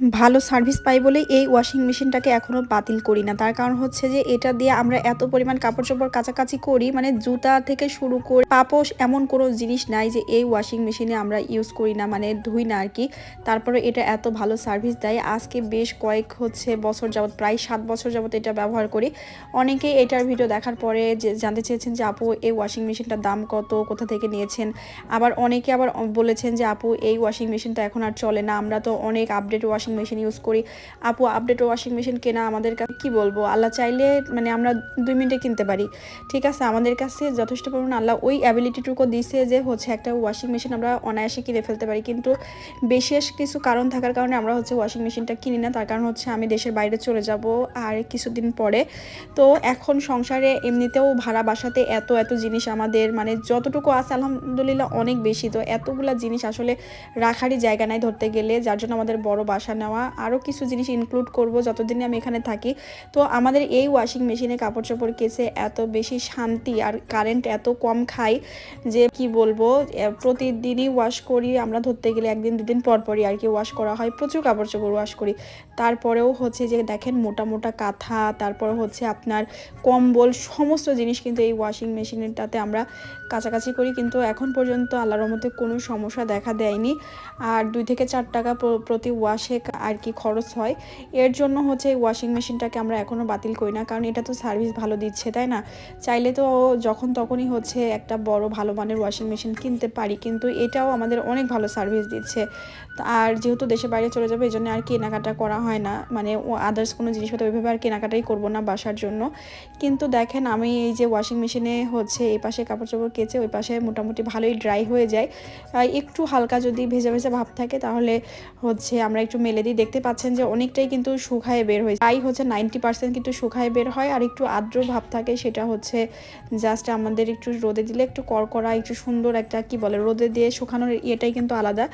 ভালো সার্ভিস পাই বলে এই ওয়াশিং মেশিনটাকে এখনও বাতিল করি না। তার কারণ হচ্ছে যে এটা দিয়ে আমরা এত পরিমাণ কাপড় চোপড় কাছাকাছি করি মানে জুতা থেকে শুরু করে পাপোশ এমন কোনো জিনিস নাই যে এই ওয়াশিং মেশিনে আমরা ইউজ করি না মানে ধুই না আর কি তারপরে এটা এত ভালো সার্ভিস দেয়। আজকে বেশ কয়েক হচ্ছে বছর যাবত প্রায় সাত বছর যাবত এটা ব্যবহার করি। অনেকেই এটার ভিডিও দেখার পরে যে জানতে চেয়েছেন যে, আপু, এই ওয়াশিং মেশিনটার দাম কত? কোথা থেকে নিয়েছেন? আবার অনেকে আবার বলেছেন যে, আপু, এই ওয়াশিং মেশিনটা এখন আর চলে না। আমরা তো অনেক আপডেট ওয়াশিং মেশিন ইউজ করি। আপু আপডেট ওয়াশিং মেশিন কেনা আমাদের কাছে কী বলব? আল্লাহ চাইলে মানে আমরা দুই মিনিটে কিনতে পারি। ঠিক আছে, আমাদের কাছে যথেষ্ট পরিমাণ আল্লাহ ওই অ্যাবিলিটিটুকু দিছে যে হচ্ছে একটা ওয়াশিং মেশিন আমরা অনায়াসে কিনে ফেলতে পারি। কিন্তু বিশেষ কিছু কারণ থাকার কারণে আমরা হচ্ছে ওয়াশিং মেশিনটা কিনি না। তার কারণ হচ্ছে আমি দেশের বাইরে চলে যাব আর কিছুদিন পরে। তো এখন সংসারে এমনিতেও ভাড়া বাসাতে এত এত জিনিস আমাদের মানে যতটুকু আছে আলহামদুলিল্লাহ অনেক বেশি। তো এতগুলা জিনিস আসলে রাখারই জায়গা নাই ধরতে গেলে। যার জন্য আমাদের বড় বাসা নেওয়া আরও কিছু জিনিস ইনক্লুড করব যতদিনই আমি এখানে থাকি। তো আমাদের এই ওয়াশিং মেশিনে কাপড় চোপড় কেসে এত বেশি শান্তি আর কারেন্ট এত কম খাই যে কি বলব প্রতিদিনই ওয়াশ করি। আমরা ধরতে গেলে একদিন, দুদিন পর পরই আর কি ওয়াশ করা হয়। প্রচুর কাপড় চোপড় ওয়াশ করি। তারপরেও হচ্ছে যে দেখেন মোটা মোটা কাঁথা, তারপর হচ্ছে আপনার কম্বল, সমস্ত জিনিস কিন্তু এই ওয়াশিং মেশিনটাতে আমরা কাছাকাছি করি। কিন্তু এখন পর্যন্ত আল্লাহর মধ্যে কোনো সমস্যা দেখা দেয়নি। আর দুই থেকে চার টাকা প্রতি ওয়াশে আর কি খরচ হয়। এর জন্য হচ্ছে ওয়াশিং মেশিনটাকে আমরা এখনও বাতিল করি না, কারণ এটা তো সার্ভিস ভালো দিচ্ছে, তাই না? চাইলে তো যখন তখনই হচ্ছে একটা বড় ভালো মানের ওয়াশিং মেশিন কিনতে পারি, কিন্তু এটাও আমাদের অনেক ভালো সার্ভিস দিচ্ছে। আর যেহেতু দেশে বাইরে চলে যাবে এই জন্য আর কেনাকাটা করা হয় না। মানে আদার্স কোনো জিনিসপত্র ওইভাবে আর কেনাকাটাই করব না বাসার জন্য। কিন্তু দেখেন, আমি এই যে ওয়াশিং মেশিনে হচ্ছে এই পাশে কাপড় চোপড় কেচে ওই পাশে মোটামুটি ভালোই ড্রাই হয়ে যায়। একটু হালকা যদি ভেজা ভেজা ভাব থাকে, তাহলে হচ্ছে আমরা একটু মেলে দিই দেখতে পাচ্ছেন যে অনেকটাই কিন্তু শুকায় বের হয়েছে। তাই হচ্ছে নাইনটি পার্সেন্ট কিন্তু শুকায় বের হয় আর একটু আর্দ্র ভাব থাকে সেটা হচ্ছে জাস্ট আমাদের একটু রোদে দিলে একটু করকরা একটু সুন্দর একটা কি বলে রোদে দিয়ে শুকানোর ইয়েটাই কিন্তু আলাদা।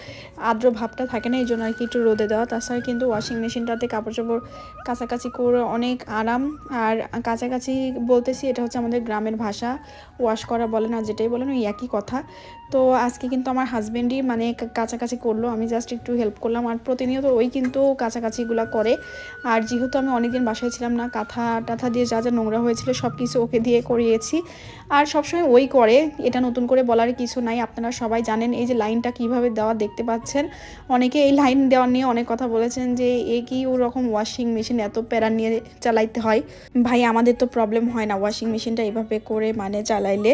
আর্দ্র ভাবটা থাকে না এই জন্য আর কি একটু রোদে দেওয়া। তাছাড়া কিন্তু ওয়াশিং মেশিনটাতে কাপড় চাপড় কাছাকাছি করে অনেক আরাম। আর কাছাকাছি বলতেছি এটা হচ্ছে আমাদের গ্রামের ভাষা। ওয়াশ করা বলেন আর যেটাই বলেন ওই একই কথা। তো আজকে কিন্তু আমার হাজবেন্ডই মানে কাছাকাছি করল। আমি জাস্ট একটু হেল্প করলাম। আর প্রতিনিয়ত ওই কিন্তু কাছাকাছিগুলো করে। আর যেহেতু আমি অনেকদিন বাসায় ছিলাম না কাঁথা টাথা দিয়ে যা যা নোংরা হয়েছিল সব কিছু ওকে দিয়ে করিয়েছি। আর সবসময় ওই করে, এটা নতুন করে বলার কিছু নাই, আপনারা সবাই জানেন এই যে লাইনটা কীভাবে দেওয়া দেখতে পাচ্ছেন। অনেকে এই লাইন দেওয়া নিয়ে অনেক কথা বলেছেন যে, এ কি ওরকম ওয়াশিং মেশিন এত প্যারা নিয়ে চালাইতে হয়? ভাই, আমাদের তো প্রবলেম হয় না ওয়াশিং মেশিনটা এভাবে করে মানে চালাইলে।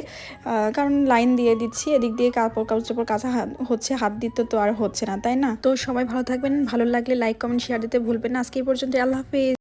কারণ লাইন দিয়ে দিচ্ছি, এদিক দিয়ে কাপড় কাপড় চোপড় কাঁচা হচ্ছে, হাত দিতে তো আর হচ্ছে না, তাই না? তো সবাই ভালো থাকবেন, ভালো লাগলে লাইক কমেন্ট শেয়ার দিতে ভুলবেন না। আজকে এই পর্যন্ত আল্লাহ হাফিজ।